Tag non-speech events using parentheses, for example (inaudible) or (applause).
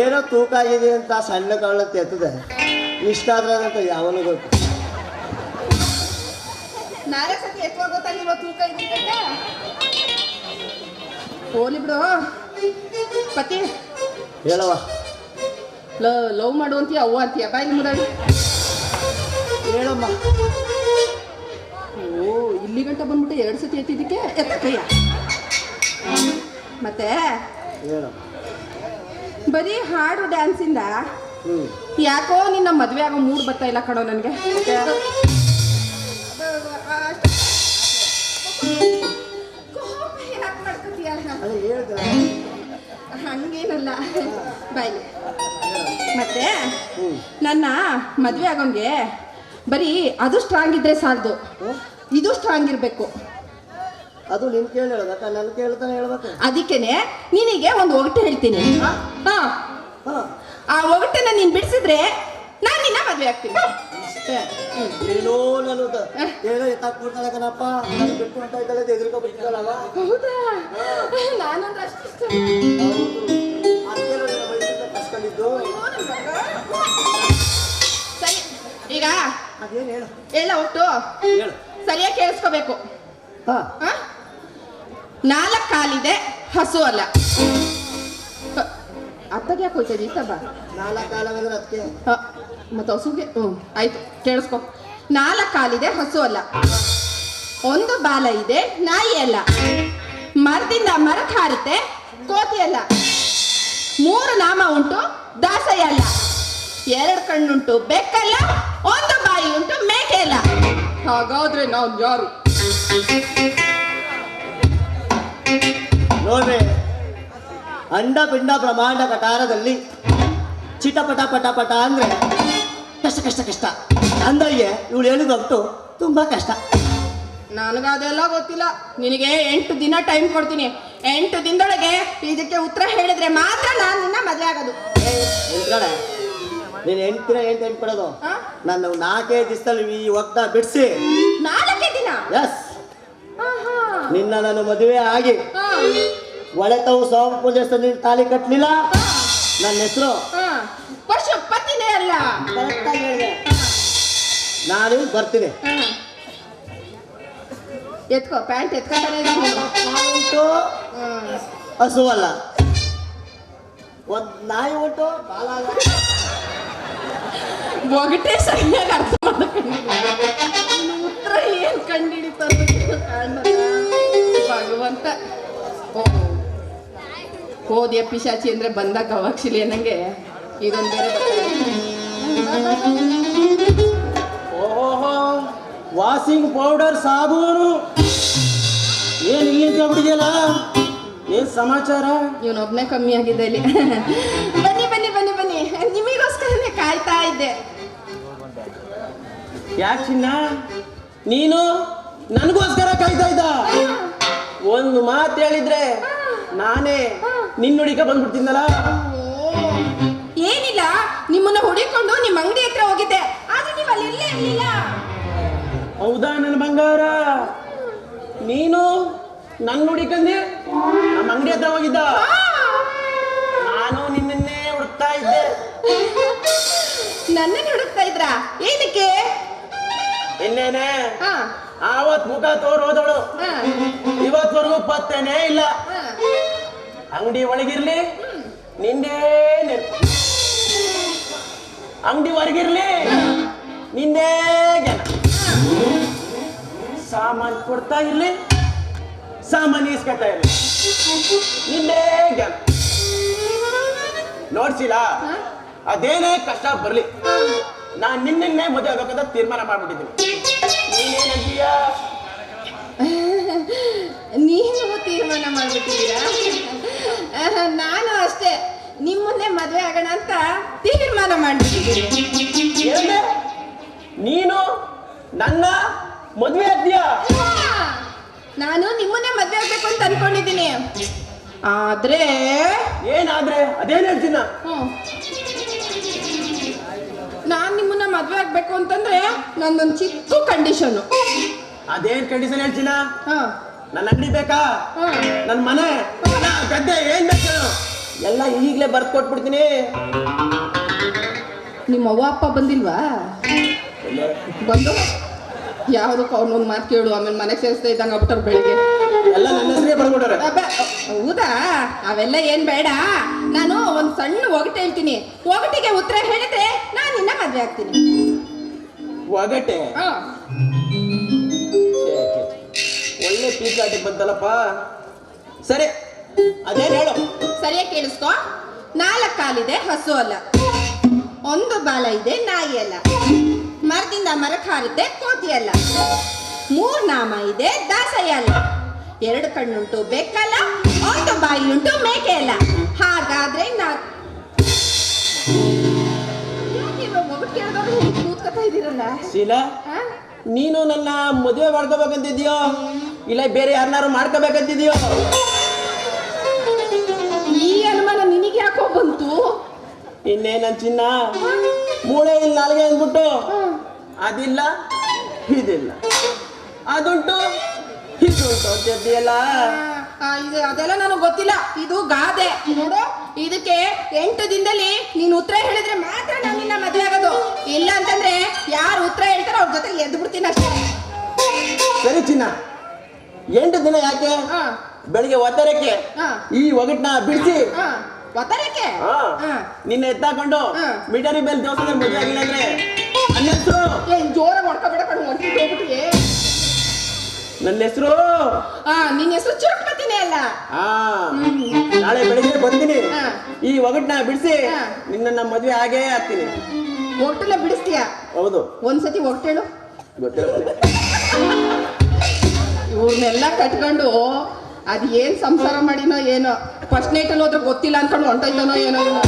ಏನೋ ತೂಕ ಆಗಿದೆ ಅಂತ ಸಣ್ಣ ಕಾಣತ್ತೆ ಎತ್ತದೆ ಇಷ್ಟ ಆದ್ರಂತ ಯಾವನು ಗೊತ್ತು. ನಾಳೆ ಸತಿ ಎತ್ತುವಾಗ ಗೊತ್ತಾಗಿಲ್ವ ತೂಕ ಇದೆ ಹೋಲಿ ಬಿಡು. ಪತಿ. ಹೇಳವ ಲವ್ ಮಾಡು ಅಂತೀಯ ಅವ್ವ ಅಂತೀಯ? ಬಾಯಿ ಮುದಾಡಿ ಹೇಳಮ್ಮ. ಓ ಇಲ್ಲಿ ಗಂಟ ಬಂದ್ಬಿಟ್ಟು ಎರಡು ಸತಿ ಎತ್ತಿದ್ದಕ್ಕೆ? ಎತ್ತಕಯ್ಯ ಮತ್ತೆ? ಹೇಳಮ್ಮ. ಬರೀ ಹಾಡು ಡ್ಯಾನ್ಸಿಂದ? ಯಾಕೋ ನಿನ್ನ ಮದುವೆ ಆಗೋ ಮೂಡ್ ಬರ್ತಾ ಇಲ್ಲ ಕಣೋ ನನಗೆ. ಹಂಗೇನಲ್ಲ. ಬಾಯ್. ಮತ್ತೆ ನನ್ನ ಮದುವೆ ಆಗೋಂಗೆ ಬರೀ ಅದು ಸ್ಟ್ರಾಂಗ್ ಇದ್ರೆ ಸಾಲದು. ಇದು ಸ್ಟ್ರಾಂಗ್ ಇರಬೇಕು. ಅದು ನಿನ್ ಕೇಳಿ ಹೇಳ್ಬೇಕ ನನ್ ಕೇಳ್ತಾನೆ ಹೇಳ್ಬೇಕು. ಅದಕ್ಕೇನೆ ನಿನಗೆ ಒಂದು ಒಗಟು ಹೇಳ್ತೀನಿ. ಹಾ? ಹಾಂ. ಆ ಒಗಟನ್ನ ನೀನು ಬಿಡಿಸಿದ್ರೆ ನಾನು ನಿನ್ನ ಮದುವೆ ಆಗ್ತೀನಿ. ಅಷ್ಟೇ. ಏನೋ ನಾನು ಏನೋ ಎತ್ತಾಕ್ ಕೊಡ್ತಾಳೆ ಕಣಪ್ಪ. ನಾನು ಬಿಟ್ಟು ಅಂತ ಇದ್ದಾಳೆ ಎದುರ್ಕೊ ಬಿಟ್ಟಿದ್ದಾಳವ ಹೌದಾ? ನಾನಂದ್ರೆ ಅಷ್ಟು ಇಷ್ಟ. ಅದಕ್ಕೆ ನನ್ನ ವಯಸ್ಸಿಂದ ಕಸ್ಕೊಂಡಿದ್ದು ಸರಿ ಈಗ ಅದೇನು ಹೇಳು. ಎಲ್ಲ ಒಟ್ಟು. ಹೇಳು. ಸರಿಯಾಗಿ ಕೇಳಿಸ್ಕೋಬೇಕು. ಹಾ? ನಾಲ್ಕು ಕಾಲಿದೆ ಹಸು ಅಲ್ಲ. ಅತ್ತಗೆ ಯಾಕೆ ಹೋಯ್ತಾ ಇದ್ದ ಬಾ. ನಾಲ್ಕು ಕಾಲ ಅಂದ್ರೆ ಅದಕ್ಕೆ. ಮತ್ತು ಹಸುಗೆ? ಹ್ಞೂ ಆಯ್ತು ಕೇಳಿಸ್ಕೊ. ನಾಲ್ಕು ಕಾಲಿದೆ ಹಸು ಅಲ್ಲ. ಒಂದು ಬಾಲ ಇದೆ ನಾಯಿ ಅಲ್ಲ. ಮರದಿಂದ ಮರಕ್ಕೆ ಹಾರುತ್ತೆ ಕೋತಿ ಅಲ್ಲ. ಮೂರು ನಾಮ ಉಂಟು ದಾಸಯ್ಯ ಅಲ್ಲ. ಎರಡು ಕಣ್ಣುಂಟು ಬೆಕ್ಕಲ್ಲ ಒಂದು ಬಾಯಿ ಉಂಟು ಮೇಕೆ ಅಲ್ಲ. ಹಾಗಾದ್ರೆ ನಾವು ಯಾರು? ನೋಡ್ರಿ ಅಂಡ ಪಿಂಡ ಬ್ರಹ್ಮಾಂಡ ಕಟಾರದಲ್ಲಿ ಚಿಟಪಟ ಪಟ ಪಟ ಅಂದ್ರೆ ಕಷ್ಟ ಕಷ್ಟ ಕಷ್ಟ. ಅಂದಯ್ಯ ಇವಳು ಹೇಳಿದಂತೂ ತುಂಬಾ ಕಷ್ಟ. ನನಗದೆಲ್ಲ ಗೊತ್ತಿಲ್ಲ. ನಿನಗೆ ಎಂಟು ದಿನ ಟೈಮ್ ಕೊಡ್ತೀನಿ. ಎಂಟು ದಿನದೊಳಗೆ ಇದಕ್ಕೆ ಉತ್ತರ ಹೇಳಿದ್ರೆ ಮಾತ್ರ ನಾನು ನಿನ್ನ ಮದುವೆ ಆಗೋದು. ನೀನು ಎಂಟು ದಿನ ಎಂಟು ಎಂಟು ಕೊಡೋದು? ನಾನು ನಾಲ್ಕೇ ದಿವಸದಲ್ಲಿ ಈ ಒಗ್ದ ಬಿಡಿಸಿ. ನಾಲ್ಕೇ ದಿನ? ಎಸ್ ಆಹಾ. ನಿನ್ನ ನಾನು ಮದುವೆ ಆಗಿ ಒಳೆತವು ಸೋಮ ಪೂಜೆ ನೀನು ತಾಳಿ ಕಟ್ಟಲಿಲ್ಲ ನನ್ನ ಹೆಸರು? ಆ. ಪಶು ಪತಿನೇ ಅಲ್ಲ ನಾನು ಬರ್ತೀನಿ. ಎತ್ಕೋ ಪ್ಯಾಂಟ್ ಎತ್ಕೊಂಡು ಹಸು ಅಲ್ಲ. ಒಂದ್ ನಾಯಿ ಉಂಟು ಬಾಲ. ಒಗಟೆ ಸರಿಯಾಗಿ ಅರ್ಥ ಮಾಡ್ಕೊಂಡಿಲ್ಲ. ಓ ಹೋದ್ಯ ಪಿಶಾಚಿ ಅಂದ್ರೆ ಬಂದ ಗವಾಕ್ಷಿಲಿ ಅನ್ನಂಗೆ ಇದೊಂದು ಬೇರೆ ಓಹೋ ವಾಷಿಂಗ್ ಪೌಡರ್ ಸಾಬೂನು. ಏನು ಇಲ್ಲಿ ಬಿಡಿದೆಯಲ್ಲ ಏನು ಸಮಾಚಾರ? ಇವನೊಬ್ನೇ ಕಮ್ಮಿ ಆಗಿದೆ ಇಲ್ಲಿ. ಬನ್ನಿ ಬನ್ನಿ ಬನ್ನಿ ಬನ್ನಿ. ನಿಮಗೋಸ್ಕರನೇ ಕಾಯ್ತಾ ಇದ್ದೆ. ಯಾಕೆ ಚಿನ್ನ? ನೀನು? ನನಗೋಸ್ಕರ ಕಾಯ್ತಾ ಇದ್ದ? ಒಂದು ಮಾತು ಹೇಳಿದ್ರೆ ನಾನೇ ನಿನ್ನ ಹುಡುಕ ಬಂದ್ಬಿಡ್ತೀನಲ್ಲ? ಏನಿಲ್ಲ ನಿಮ್ಮನ್ನ ಹುಡಿಕೊಂಡು ನಿಮ್ಮ ಅಂಗಡಿ ಹತ್ರ ಹೋಗಿದ್ದೆ. ಆದ್ರೆ ನೀವು ಇರ್ಲಿಲ್ಲ. ಹೌದಾ ನನ್ನ ಬಂಗಾರ? ನೀನು ನನ್ನ ಹುಡಿಕಂದೆ ನಮ್ಮ ಅಂಗಡಿ ಹತ್ರ ಹೋಗಿದ್ದ? ನಾನು ನಿನ್ನನ್ನೇ ಹುಡುಕ್ತಾ ಇದ್ದೆ. ನನ್ನನ್ನು ಹುಡುಕ್ತಾ ಇದ್ರಾ? ಏನಕ್ಕೆ? ಇನ್ನೇನೆ ಹಾ. ಆವತ್ ಮುಖ ತೋರ್ ಹೋದವಳು. ಹಾ ಇವತ್ವರೆಗೂ ಪತ್ತೆನೇ ಇಲ್ಲ. ಅಂಗಡಿ ಒಳಗಿರ್ಲಿ, ನಿಂದೇ ಅಂಗಡಿ ಹೊರಗಿರ್ಲಿ, ನಿಂದೇ ಸಾಮಾನು ಕೊಡ್ತಾ ಇರ್ಲಿ, ಸಾಮಾನು ಇಸ್ಕೊತಾ ಇರ್ಲಿ. ನಿಂದೇ ಜ್ಞಾನ. ನೋಡ್ಸಿಲ್ಲ? ಅದೇನೇ ಕಷ್ಟ ಬರ್ಲಿ. ನಾನ್ ನಿನ್ನೆ ಮದುವೆ ಆಗಬೇಕಂತ ತೀರ್ಮಾನ ಮಾಡ್ಬಿಟ್ಟಿದ್ದೀನಿ. ನೀನೇನಂತೀಯ (laughs) ನೀವು ತೀರ್ಮಾನ ಮಾಡ್ಬಿಟ್ಟಿದ್ದೀರಾ? ನಾನು ಅಷ್ಟೇ. ನಿಮ್ಮನ್ನೇ ಮದುವೆ ಆಗೋಣ ಅಂತ ತೀರ್ಮಾನ ಮಾಡ್ಬಿಟ್ಟಿದ್ದೀರಿ ನೀನು ನನ್ನ ಮದುವೆ ಆಗ್ತೀಯಾ? ನಾನು ನಿಮ್ಮನ್ನೇ ಮದುವೆ ಆಗ್ಬೇಕು ಅಂತ ಅನ್ಕೊಂಡಿದ್ದೀನಿ. ಆದ್ರೆ ಏನಾದ್ರೆ? ಅದೇನು ಹೇಳ್ತೀನ? ನಾನು ನಿಮ್ಮನ್ನ ಮದುವೆ ಆಗ್ಬೇಕು ಅಂತಂದ್ರೆ ನಂದೊಂದು ಚಿಕ್ಕ ಕಂಡೀಷನ್ ಅದೇನ್ ಕಂಡೀಷನ್ ಹೇಳ್ತೀನ? ಹಾ. ನನ್ನ ಅಂಗಡಿ ಬೇಕಾ? ನನ್ನ ಮನೆ? ಗದ್ದೆ ಏನ್ ಬೇಕು ಎಲ್ಲ ಈಗಲೇ ಬರ್ದು ಕೊಟ್ಬಿಡ್ತೀನಿ. ನಿಮ್ಮ ಅವ್ವ ಅಪ್ಪ ಬಂದಿಲ್ವಾ? ಬಂದು? ಯಾವುದಕ್ಕೆ ಅವ್ರನ್ನೊಂದು ಮಾತು ಕೇಳು ಆಮೇಲೆ ಮನೆಗೆ ಸೇರಿಸ್ತಾ ಇದ್ದಂಗೆ ಆಗ್ಬಿಟ್ಟಾರ ಬೆಳಿಗ್ಗೆ. ಎಲ್ಲ ನನ್ನ ಹೆಸರೇ ಹೌದಾ? ಅವೆಲ್ಲ ಏನ್ ಬೇಡ. ನಾನು ಒಂದು ಸಣ್ಣ ಒಗಟೆ ಹೇಳ್ತೀನಿ. ಒಗಟಿಗೆ ಉತ್ತರ ಹೇಳಿದ್ರೆ ನಾನು ನಿನ್ನ ಮದ್ವೆ ಆಗ್ತೀನಿ. ಒಗಟೆ? ಬಂತಲ್ಲಪ್ಪ? ಸರಿ ಅದೇ ಹೇಳು. ಸರಿಯಾಗಿ ಕೇಳಿಸ್ಕೊ. ನಾಲ್ಕು ಕಾಲಿದೆ ಹಸು ಅಲ್ಲ. ಒಂದು ಬಾಲ ಇದೆ ನಾಯಿ ಅಲ್ಲ. ಮರದಿಂದ ಮರಕ್ಕೆ ಹಾರುತ್ತೆ ಕೋತಿ ಅಲ್ಲ. ಮೂರ್ ನಾಮ ಇದೆ ದಾಸಯ್ಯ ಅಲ್ಲ. ಎರಡು ಕಣ್ಣುಂಟು ಬೆಕ್ಕಲ್ಲ. ಒಂದು ಬಾಯಿ ಉಂಟು ಮೇಕೆ ಅಲ್ಲ. ಹಾಗಾದ್ರೆ ನಾ ಶೀಲಾ? ನೀನು ನನ್ನ ಮದುವೆ ಮಾಡ್ಕೋಬೇಕಂತಿದ್ಯೋ ಇಲ್ಲ ಬೇರೆ ಯಾರನ್ನಾರು ಮಾಡ್ಕೋಬೇಕಂತಿದೆಯೋ? ಈ ಅನುಮಾನ ನಿನಗೆ ಯಾಕೋ ಬಂತು? ಇನ್ನೇನ ನನ್ನ ಚಿನ್ನ? ಮೂಳೆ ಇಲ್ಲ ನಾಲ್ಗೆ ಅಂದ್ಬಿಟ್ಟು? ಅದಿಲ್ಲ ಇದಿಲ್ಲ. ಅದುಂಟು ಇದುಂಟು ಆ, ಇದು ಅದೆಲ್ಲ ನನಗೆ ಗೊತ್ತಿಲ್ಲ. ಇದು ಗಾದೆ. ನೋಡು ಇದಕ್ಕೆ ಎಂಟು ದಿನದಲ್ಲಿ ನೀನು ಉತ್ತರ ಹೇಳಿದ್ರೆ ಮಾತ್ರ ನಾನು ನಿನ್ನ ಮದುವೆ ಆಗೋದು. ಇಲ್ಲ ಅಂತಂದ್ರೆ ಯಾರು ಉತ್ತರ ಹೇಳ್ತಾರೋ ಅವ್ರ ಜೊತೆ ಎದ್ದು ಬಿಡ್ತೀನಿ ಅಷ್ಟೇ. ಸರಿ ಚಿನ್ನ. ಎಂಟು ದಿನ ಯಾಕೆ? ಹಾ. ಬೆಳಿಗ್ಗೆ ಒತ್ತರಕ್ಕೆ ಈ ಒಗಟ್ನ ಬಿಡಿಸಿ. ಒತ್ತರಕ್ಕೆ ನಿನ್ನ ಎತ್ತಾಕೊಂಡು. ಮಿಟರಿ ಬೆಲ್ ದೋಸೆ ಮದುವೆ ಆಗಿಲ್ಲ ಅಂದ್ರೆ ನನ್ನ ಹೆಸರು. ಜೋರಾಗಿ ಹೊಡ್ಕೊಬೇಡ ಹೊಡ್ಕೊಂಡು ಹೋಗ್ಬಿಟ್ಟಿಗೆ ನನ್ನ ಹೆಸರು. ನಿನ್ನ ಹೆಸರು ಚುರುಕ್ಮತಿನೇ ಅಲ್ಲ. ನಾಳೆ ಬೆಳಿಗ್ಗೆ ಬಂದಿನಿ. ಈ ಒಗಟ್ನ ಬಿಡಿಸಿ. ನಿನ್ನ ಮದುವೆ ಆಗೇ ಆಗ್ತೀನಿ. ಹೊಟ್ಟೆಲ್ಲ ಬಿಡಿಸ್ತೀಯ? ಹೌದು. ಒಂದ್ಸತಿ ಒಟ್ಟೇಳು ಗೊತ್ತಿಲ್ಲ. ಇವ್ರನ್ನೆಲ್ಲ ಕಟ್ಕೊಂಡು ಅದು ಏನು ಸಂಸಾರ ಮಾಡಿನೋ ಏನೋ ಫಸ್ಟ್ ನೈಟಲ್ಲಿ ಹೋದ್ರೆ ಗೊತ್ತಿಲ್ಲ ಅನ್ಕೊಂಡು ಹೊಂಟೋಯ್ತಾನೋ ಏನೋ ಇವ್ನು.